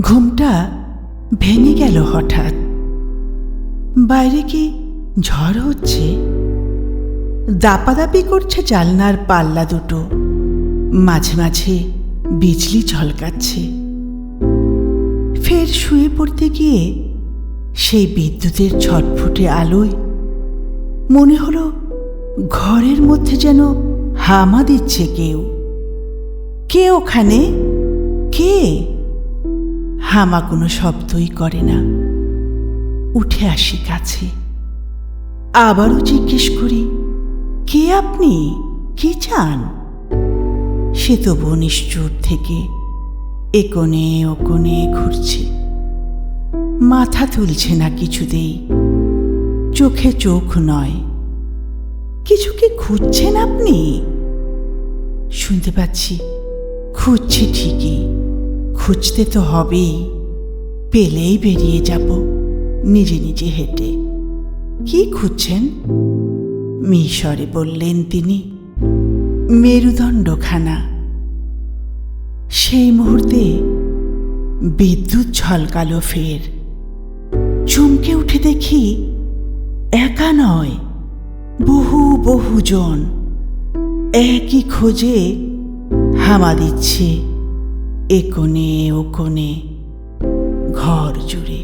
ঘুমটা ভেঙে গেল হঠাৎ। বাইরে কি ঝড় হচ্ছে? দাপাদাপি করছে জালনার পাল্লা দুটো। মাঝে মাঝে বিজলি ঝলকাচ্ছে। ফের শুয়ে পড়তে গিয়ে সেই বিদ্যুতের ছটফুটে আলোয় মনে হলো ঘরের মধ্যে যেন হামা দিচ্ছে কেউ। কে ওখানে? কে? হামা কোনো শব্দই করে না। উঠে আসি কাছে। আবারও জিজ্ঞেস করি, কে আপনি? কি চান? সে তবু নিশ্চুপ থেকে এ কোণে ও কোণে ঘুরছে। মাথা তুলছে না কিছুতেই। চোখে চোখ নয়। কিছু কি খুঁজছেন আপনি? শুনতে পাচ্ছি। খুঁজছি ঠিকই। খুঁজতে তো হবেই। পেলেই বেরিয়ে যাব। নিজে নিজে হেঁটে। কি খুঁজছেন? মিশরে বললেন তিনি। মেরুদণ্ডখানা। সেই মুহূর্তে বিদ্যুৎ ঝলকালো ফের। চমকে উঠে দেখি একা নয়, বহু বহুজন। একই খোঁজে হামা দিচ্ছে। এ কোণে ও কোণে ঘর জুড়ে।